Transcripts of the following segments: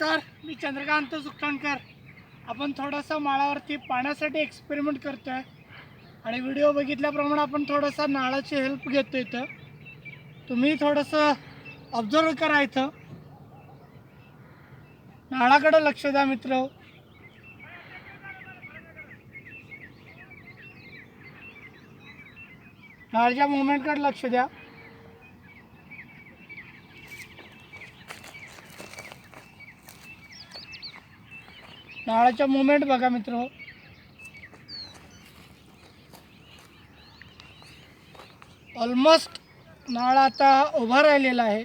नमस्कार मी चंद्रकांत सुखटणकर आपण थोडासा माळावरती पाण्यासाठी एक्सपेरिमेंट करतो आहे आणि व्हिडिओ बघितल्याप्रमाणे आपण थोडासा नाळाची हेल्प घेतो इथं. तुम्ही थोडंसं ऑब्झर्व करा इथं. नाळाकडं लक्ष द्या मित्र. नाळच्या मुवमेंटकडे लक्ष द्या. नाळाच्या मुवमेंट बघा मित्र. ऑलमोस्ट नाळ आता उभा राहिलेला आहे.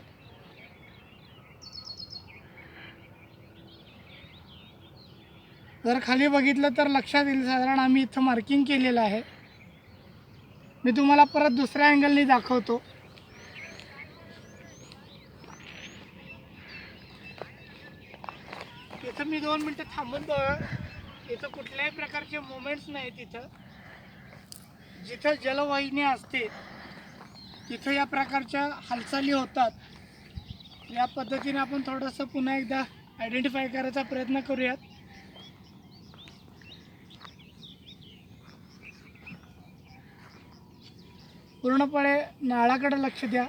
जर खाली बघितलं तर लक्षात येईल साधारण आम्ही इथं मार्किंग केलेलं आहे. मी तुम्हाला परत दुसऱ्या अँगलनी दाखवतो. इथं मी दोन मिनटं थांबून बघा. इथं कुठल्याही प्रकारचे मुवमेंट्स नाही तिथं जिथं जलवाहिनी असते तिथं या प्रकारच्या हालचाली होतात. या पद्धतीने आपण थोडंसं पुन्हा एकदा आयडेंटिफाय करायचा प्रयत्न करूयात. पूर्णपणे नाळाकडे लक्ष द्या.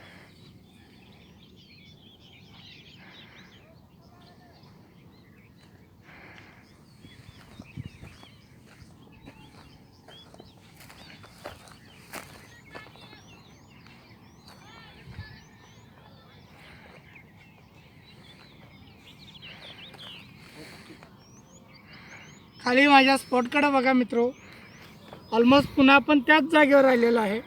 खाली माझ्या स्पॉटकडे बघा मित्रो. ऑलमोस्ट पुन्हा आपण त्याच जागेवर राहिलेला आहे.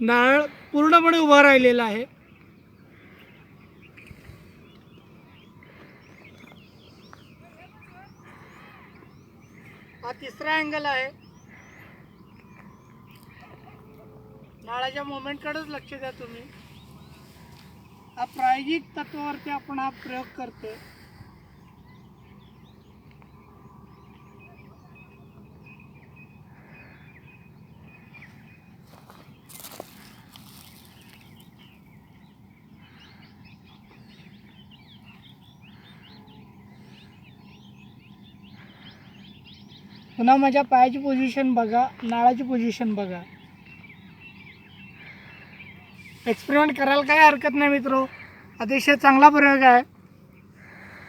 नारळ पूर्णपणे उभा राहिलेला आहे. हा तिसरा अँगल आहे. नाळाच्या मोमेंटकडेच लक्ष द्या तुम्ही. हा प्रायोगिक तत्वावरती आपण हा प्रयोग करतोय. पुन्हा माझ्या पायाची पोझिशन बघा नाळाची पोझिशन बघा. एक्सपेरिमेंट करायला काही हरकत नाही मित्रो. अतिशय चांगला प्रयोग आहे.